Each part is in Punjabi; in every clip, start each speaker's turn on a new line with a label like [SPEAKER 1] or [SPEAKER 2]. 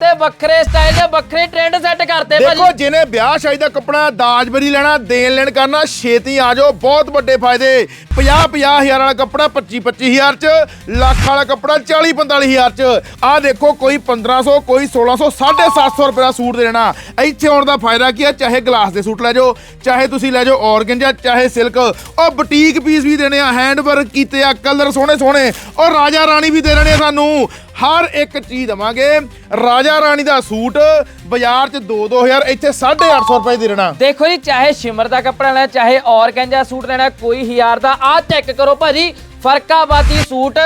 [SPEAKER 1] ਤੇ ਵੱਖਰੇ ਸਟਾਈਲ ਦੇ ਵੱਖਰੇ ਟ੍ਰੈਂਡ ਸੈੱਟ ਕਰਤੇ
[SPEAKER 2] ਦੇਖੋ, ਜਿਹਨੇ ਵਿਆਹ ਸ਼ਾਦੀ ਦਾ ਕੱਪੜਾ ਦਾਜਬਰੀ ਲੈਣਾ, ਦੇਣ ਲੈਣ ਕਰਨਾ, ਛੇਤੀ ਆ ਜਾਓ। ਬਹੁਤ ਵੱਡੇ ਫਾਇਦੇ। 50 50 ਵਾਲਾ ਕੱਪੜਾ 25 25 ਚ, ਲੱਖ ਵਾਲਾ ਕੱਪੜਾ 40 45 ਚ। ਆ ਦੇਖੋ, ਕੋਈ 1500 ਕੋਈ 1600 750 ਰੁਪਏ ਦਾ ਸੂਟ ਦੇਣਾ। ਇੱਥੇ ਆਉਣ ਦਾ ਫਾਇਦਾ ਕੀ ਹੈ ਚਾਹੇ ਗਲਾਸ ਦੇ ਸੂਟ ਲੈ ਜਾਓ, ਚਾਹੇ ਤੁਸੀਂ ਲੈ ਜਾਓ ਔਰਗੰਜਾ, ਚਾਹੇ ਸਿਲਕ। ਔਰ ਬੁਟੀਕ ਪੀਸ ਵੀ ਦੇਣੇ ਆ ਹੈਂਡ ਵਰਕ ਕੀਤੇ ਆ ਕਲਰ ਸੋਹਣੇ ਸੋਹਣੇ ਔਰ ਰਾਜਾ ਰਾਣੀ ਵੀ ਦੇ ਦੇਣੇ ਆ ਸਾਨੂੰ। ਹਰ ਇੱਕ ਚੀਜ਼ ਦਵਾਂਗੇ। ਰਾਜਾ ਰਾਣੀ ਦਾ ਸੂਟ ਬਾਜ਼ਾਰ 'ਚ 2-2000 ਇੱਥੇ 850 ਰੁਪਏ ਦੇ ਦੇਣਾ।
[SPEAKER 1] ਦੇਖੋ ਜੀ, ਚਾਹੇ ਸ਼ਿਮਰ ਦਾ ਕੱਪੜਾ ਲੈਣਾ, ਚਾਹੇ ਔਰਗੈਂਜਾ ਸੂਟ ਲੈਣਾ, ਕੋਈ ਹਜ਼ਾਰ ਦਾ। ਆਹ ਚੈੱਕ ਕਰੋ ਭਾਜੀ ਫਰਕਾਬਾਦੀ ਸੂਟ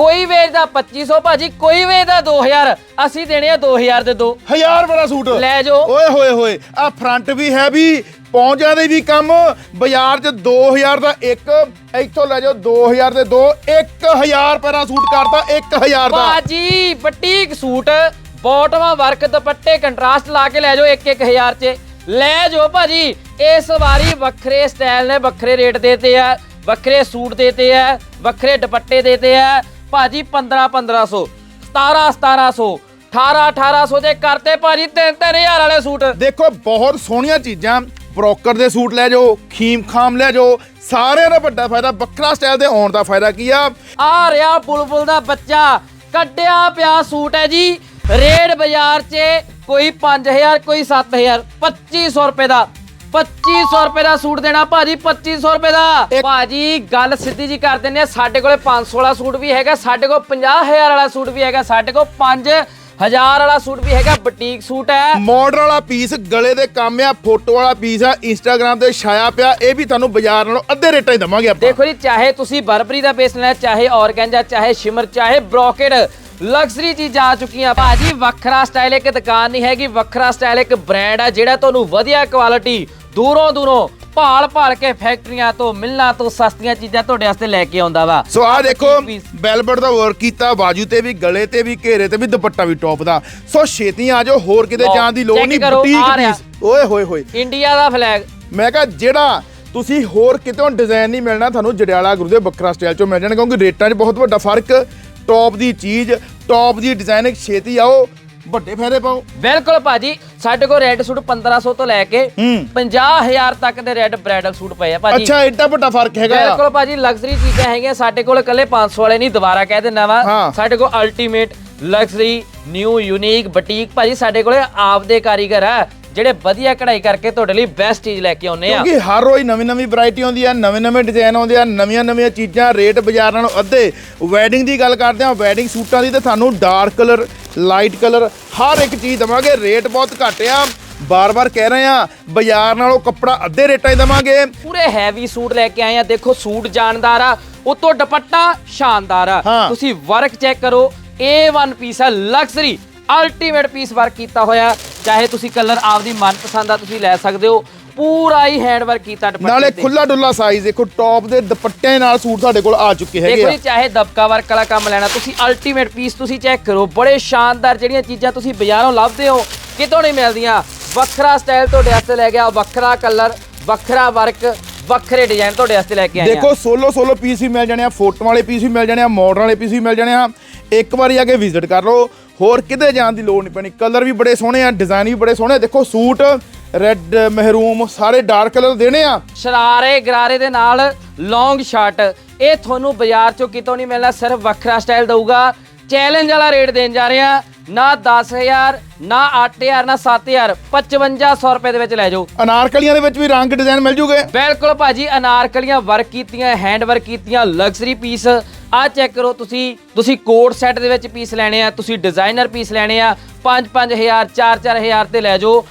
[SPEAKER 1] ਕੋਈ ਵੇਚਦਾ 2500 ਭਾਜੀ ਕੋਈ ਵੇਚਦਾ 2000 ਅਸੀਂ ਦੇਣੇ ਆ 2000 ਦੇ ਦੋ।
[SPEAKER 2] ਹਜ਼ਾਰ ਬੜਾ ਸੂਟ।
[SPEAKER 1] ਲੈ ਜਾਓ।
[SPEAKER 2] ਓਏ ਹੋਏ ਹੋਏ ਆ ਫਰੰਟ ਵੀ ਹੈ ਵੀ ਪਹੁੰਚਿਆ ਦੇ ਵੀ ਕੰਮ ਬਾਜ਼ਾਰ 'ਚ 2000 ਦਾ ਇੱਕ ਇੱਥੋਂ ਲੈ ਜਾਓ 2000 ਦੇ ਦੋ 1000 ਰੁਪਏ ਦਾ ਸੂਟ ਕਰਤਾ 1000 ਦਾ।
[SPEAKER 1] ਭਾਜੀ ਬਟੀਕ ਸੂਟ ਬਾਟਮਾਂ ਵਰਕ ਦੁਪੱਟੇ ਕੰਟਰਾਸਟ ਲਾ ਕੇ ਲੈ ਜਾਓ 1-1000 ਚ। ਲੈ ਜਾਓ ਭਾਜੀ ਇਸ ਵਾਰੀ ਵੱਖਰੇ ਸਟਾਈਲ ਨੇ ਵੱਖਰੇ ਰੇਟ ਦੇਤੇ ਆ ਵੱਖਰੇ ਸੂਟ ਦੇਤੇ ਆ ਵੱਖਰੇ ਦੁਪੱਟੇ ਦੇਤੇ ਆ ਭਾਜੀ 15-1500 17-1700 18-1800 ਦੇ ਕਰਤੇ ਭਾਜੀ 3-3000 ਵਾਲੇ ਸੂਟ।
[SPEAKER 2] ਦੇਖੋ ਬਹੁਤ ਸੋਹਣੀਆਂ ਚੀਜ਼ਾਂ ਬ੍ਰੋਕਰ ਦੇ ਸੂਟ ਲੈ ਜਾਓ ਖੀਮ ਖਾਮ ਲੈ ਜਾਓ ਸਾਰਿਆਂ ਦਾ ਵੱਡਾ ਫਾਇਦਾ ਵੱਖਰਾ ਸਟਾਈਲ ਦੇ ਆਉਣ ਦਾ ਫਾਇਦਾ ਕੀ ਆ?
[SPEAKER 1] ਆ ਰਿਹਾ ਬੁਲਬੁਲ ਦਾ ਬੱਚਾ ਕੱਢਿਆ ਪਿਆ ਸੂਟ ਹੈ ਜੀ ਰੇਡ ਬਾਜ਼ਾਰ 'ਚ ਕੋਈ 5000 ਕੋਈ 7000 2500 ਰੁਪਏ ਦਾ। 2500 ਰੁਪਏ ਦਾ ਸੂਟ ਦੇਣਾ ਭਾਜੀ 2500 ਰੁਪਏ ਦਾ। ਭਾਜੀ ਗੱਲ ਸਿੱਧੀ ਜੀ ਕਰ ਦਿੰਨੇ ਆ ਸਾਡੇ ਕੋਲੇ 500 ਵਾਲਾ ਸੂਟ ਵੀ ਹੈਗਾ ਸਾਡੇ ਕੋਲ 50000 ਵਾਲਾ ਸੂਟ ਵੀ ਹੈਗਾ ਸਾਡੇ ਕੋਲ 5000 ਵਾਲਾ ਸੂਟ ਵੀ ਹੈਗਾ ਬੁਟੀਕ ਸੂਟ ਹੈ।
[SPEAKER 2] ਮਾਡਲ ਵਾਲਾ ਪੀਸ ਗਲੇ ਦੇ ਕੰਮ ਆ ਫੋਟੋ ਵਾਲਾ ਪੀਸ ਆ ਇੰਸਟਾਗ੍ਰam ਤੇ ਛਾਇਆ ਪਿਆ ਇਹ ਵੀ ਤੁਹਾਨੂੰ ਬਾਜ਼ਾਰ ਨਾਲੋਂ ਅੱਧੇ ਰੇਟਾਂ ਹੀ ਦਵਾਂਗੇ ਆਪਾਂ।
[SPEAKER 1] ਦੇਖੋ ਜੀ ਚਾਹੇ ਤੁਸੀਂ ਬਰਬਰੀ ਦਾ ਬੇਸ ਲੈਣਾ ਚਾਹੇ ਔਰਗੈਂਜਾ ਚਾਹੇ ਸ਼ਿਮਰ ਚਾਹੇ ਬ੍ਰੋਕੇਡ ਲਗਜ਼ਰੀ ਚੀਜ਼ਾਂ ਆ ਚੁੱਕੀਆਂ। ਭਾਜੀ ਵੱਖਰਾ ਸਟਾਈਲ ਇੱਕ ਦੁਕਾਨ ਨਹੀਂ ਹੈਗੀ ਵੱਖਰਾ ਸਟਾਈਲ ਇੱਕ ਬ੍ਰਾਂਡ ਆ ਜਿਹੜਾ ਤੁਹਾਨੂੰ ਵਧੀਆ ਕੁਆਲਿਟੀ ਦੂਰੋਂ ਦੂਰੋਂ ਭਾਲ ਭਾਲ ਕੇ ਫੈਕਟਰੀਆਂ ਤੋਂ ਮਿਲਣਾ ਤੋਂ ਸਸਤੀਆਂ ਚੀਜ਼ਾਂ ਤੁਹਾਡੇ ਵਾਸਤੇ ਲੈ ਕੇ ਆਉਂਦਾ ਵਾ।
[SPEAKER 2] ਸੋ ਆ ਦੇਖੋ। ਬੈਲਬਟ ਦਾ ਵਰਕ ਕੀਤਾ ਬਾਜੂ ਤੇ ਵੀ ਗਲੇ ਤੇ ਵੀ ਘੇਰੇ ਤੇ ਵੀ ਦੁਪੱਟਾ ਵੀ ਟੌਪ ਦਾ। ਸੋ ਛੇਤੀ ਆ ਜਾਓ ਹੋਰ ਕਿਤੇ ਜਾਣ ਦੀ ਲੋੜ ਨਹੀਂ ਬੁਟੀਕ। ਪੀਸ ਓਏ ਹੋਏ ਹੋਏ।
[SPEAKER 1] ਇੰਡੀਆ ਦਾ ਫਲੈਗ
[SPEAKER 2] ਮੈਂ ਕਿਹਾ ਜਿਹੜਾ ਤੁਸੀਂ ਹੋਰ ਕਿਤੋਂ ਡਿਜ਼ਾਈਨ ਨਹੀਂ ਮਿਲਣਾ ਤੁਹਾਨੂੰ ਜੜਿਆਲਾ ਗੁਰੂ ਦੇ ਵੱਖਰਾ ਸਟਾਈਲ ਚੋਂ ਮਿਲ ਜਾਣਾ ਕਿਉਂਕਿ ਰੇਟਾਂ 'ਚ ਬਹੁਤ ਵੱਡਾ ਫ਼ਰਕ। ਟੌਪ ਦੀ ਚੀਜ਼ ਟੌਪ ਦੀ ਡਿਜ਼ਾਈਨ ਛੇਤੀ ਆਓ। ਵੱਡੇ ਫਾਇਦੇ ਪਾਓ
[SPEAKER 1] ਬਿਲਕੁਲ ਭਾਜੀ ਸਾਡੇ ਕੋਲ ਰੈੱਡ ਸੂਟ 1500 ਤੋਂ ਲੈ ਕੇ
[SPEAKER 2] ਹੂੰ।
[SPEAKER 1] 50000 ਤੱਕ ਦੇ ਰੈੱਡ ਬ੍ਰਾਈਡਲ ਸੂਟ ਪਏ ਆ ਭਾਜੀ
[SPEAKER 2] ਅੱਛਾ ਐਡਾ ਵੱਡਾ ਫ਼ਰਕ ਹੈਗਾ ਆ।
[SPEAKER 1] ਬਿਲਕੁਲ ਭਾਜੀ ਲਗਜ਼ਰੀ ਚੀਜ਼ਾਂ ਹੈਗੀਆਂ ਸਾਡੇ ਕੋਲ ਇਕੱਲੇ 500 ਵਾਲੇ ਨਹੀਂ ਦੁਬਾਰਾ ਕਹਿ ਦਿੰਦਾ ਵਾ
[SPEAKER 2] ਹਾਂ।
[SPEAKER 1] ਸਾਡੇ ਕੋਲ ultimate luxury new unique boutique ਭਾਜੀ ਸਾਡੇ ਕੋਲੇ ਆਪਦੇ ਕਾਰੀਗਰ ਆ ਜਿਹੜੇ ਵਧੀਆ ਕਢਾਈ ਕਰਕੇ ਤੁਹਾਡੇ ਲਈ ਬੈਸਟ ਚੀਜ਼ ਲੈ ਕੇ ਆਉਨੇ ਆ।
[SPEAKER 2] ਕਿਉਂਕਿ ਹਰ ਰੋਜ਼ ਨਵੀਂ ਨਵੀਂ ਵੈਰਾਈਟੀ ਆਉਂਦੀ ਆ ਨਵੇਂ ਨਵੇਂ ਡਿਜ਼ਾਈਨ ਆਉਂਦੇ ਆ ਨਵੀਆਂ ਨਵੀਆਂ ਚੀਜ਼ਾਂ ਰੇਟ ਬਾਜ਼ਾਰ ਨਾਲੋਂ ਅੱਧੇ। ਵੈਡਿੰਗ ਦੀ ਗੱਲ ਕਰਦੇ ਆ ਵੈਡਿੰਗ ਸੂਟਾਂ ਦੀ ਤੇ ਤੁਹਾਨੂੰ ਡਾਰਕ ਕਲਰ ਲਾਈਟ ਕਲਰ ਹਰ ਇੱਕ ਚੀਜ਼ ਦਵਾਂਗੇ। ਰੇਟ ਬਹੁਤ ਘੱਟ ਆ। ਬਾਰ-ਬਾਰ ਕਹਿ ਰਹੇ ਆ ਬਾਜ਼ਾਰ ਨਾਲੋਂ ਕੱਪੜਾ ਅੱਧੇ ਰੇਟਾਂ 'ਚ ਦਵਾਂਗੇ।
[SPEAKER 1] ਪੂਰੇ ਹੈਵੀ ਸੂਟ ਲੈ ਕੇ ਆਏ ਆ। ਦੇਖੋ ਸੂਟ ਜਾਨਦਾਰ ਆ ਉਤੋਂ ਦੁਪੱਟਾ ਸ਼ਾਨਦਾਰ ਆ।
[SPEAKER 2] ਹਾਂ।
[SPEAKER 1] ਤੁਸੀਂ ਵਰਕ ਚੈੱਕ ਕਰੋ A1 ਪੀਸ ਆ ਲਗਜ਼ਰੀ ਅਲਟੀਮੇਟ ਪੀਸ ਵਰਕ ਕੀਤਾ ਹੋਇਆ। ਚਾਹੇ ਤੁਸੀਂ ਕਲਰ ਆਪਦੀ ਮਨਪਸੰਦ ਦਾ ਤੁਸੀਂ ਲੈ ਸਕਦੇ ਹੋ ਪੂਰਾ ਹੀ ਹੈਂਡ ਵਰਕ ਕੀਤਾ ਦੁਪੱਟੇ
[SPEAKER 2] ਨਾਲੇ
[SPEAKER 1] ਤੇ।
[SPEAKER 2] ਖੁੱਲਾ ਡੁੱਲਾ ਸਾਈਜ਼ ਦੇਖੋ ਟੌਪ ਦੇ ਦੁਪੱਟੇ ਨਾਲ ਸੂਟ ਸਾਡੇ ਕੋਲ ਆ ਚੁੱਕੇ ਹੈਗੇ
[SPEAKER 1] ਦੇਖੋ
[SPEAKER 2] ਆ।
[SPEAKER 1] ਜੀ ਚਾਹੇ ਦਬਕਾ ਵਰਕ ਵਾਲਾ ਕੰਮ ਲੈਣਾ ਤੁਸੀਂ ਅਲਟੀਮੇਟ ਪੀਸ ਤੁਸੀਂ ਚੈੱਕ ਕਰੋ ਬੜੇ ਸ਼ਾਨਦਾਰ ਜਿਹੜੀਆਂ ਚੀਜ਼ਾਂ ਤੁਸੀਂ ਬਾਜ਼ਾਰੋਂ ਲੱਭਦੇ ਹੋ ਕਿਤੋਂ ਨਹੀਂ ਮਿਲਦੀਆਂ। ਵੱਖਰਾ ਸਟਾਈਲ ਤੁਹਾਡੇ ਵਾਸਤੇ ਲੈ ਗਿਆ ਵੱਖਰਾ ਕਲਰ ਵੱਖਰਾ ਵਰਕ ਵੱਖਰੇ ਡਿਜ਼ਾਈਨ ਤੁਹਾਡੇ ਵਾਸਤੇ ਲੈ ਕੇ ਆਏ
[SPEAKER 2] ਦੇਖੋ ਸੋਲੋ ਸੋਲੋ ਪੀਸ ਵੀ ਮਿਲ ਜਾਣੇ ਆ ਫੋਟੋ ਵਾਲੇ ਪੀਸ ਵੀ ਮਿਲ ਜਾਣੇ ਆ ਮਾਡਰਨ ਵਾਲੇ ਪੀਸ ਵੀ ਮਿਲ ਜਾਣੇ ਆ। ਇੱਕ ਵਾਰੀ ਆ ਕੇ ਵਿਜ਼ਿਟ ਕਰ ਲਓ। ਹੋਰ ਕਿਤੇ ਜਾਣ ਦੀ ਲੋੜ ਨਹੀਂ ਪੈਣੀ। ਕਲਰ ਵੀ ਬੜੇ ਸੋਹਣੇ ਆ ਡਿਜ਼ਾਈਨ ਵੀ ਬੜੇ ਸੋਹਣੇ ਆ। ਦੇਖੋ ਸੂਟ ਰੈੱਡ ਮਹਿਰੂਮ ਸਾਰੇ ਡਾਰਕ ਕਲਰ ਦੇਣੇ ਆ।
[SPEAKER 1] ਸ਼ਰਾਰੇ, ਗਰਾਰੇ ਦੇ ਨਾਲ ਲੌਂਗ ਸ਼ਰਟ ਇਹ ਤੁਹਾਨੂੰ ਬਾਜ਼ਾਰ ਚੋਂ ਕਿਤੋਂ ਨਹੀਂ ਮਿਲਣਾ, ਸਿਰਫ ਵੱਖਰਾ ਸਟਾਈਲ ਦਊਗਾ। ਚੈਲੰਜ ਵਾਲਾ ਰੇਟ ਦੇਣ ਜਾ ਰਹੇ ਆ। ਨਾ 10000 ਨਾ 8000 ਨਾ 7000 5500 ਰੁਪਏ ਦੇ ਵਿੱਚ ਲੈ ਜਾਓ।
[SPEAKER 2] ਅਨਾਰਕਲੀਆਂ ਦੇ ਵਿੱਚ ਵੀ ਰੰਗ ਡਿਜ਼ਾਈਨ ਮਿਲ ਜੂਗੇ।
[SPEAKER 1] ਬਿਲਕੁਲ ਭਾਜੀ ਅਨਾਰਕਲੀਆਂ ਵਰਕ ਕੀਤੀਆਂ ਹੈਂਡ ਵਰਕ ਕੀਤੀਆਂ ਲਗਜ਼ਰੀ ਪੀਸ ਆ ਚੈੱਕ ਕਰੋ ਤੁਸੀਂ ਤੁਸੀਂ ਕੋਟ ਸੈੱਟ ਦੇ ਵਿੱਚ ਪੀਸ ਲੈਣੇ ਆ ਤੁਸੀਂ ਡਿਜ਼ਾਈਨਰ ਪੀਸ ਲੈਣੇ ਆ 5-5000 4-4000 ਤੇ ਲੈ ਜਾਓ।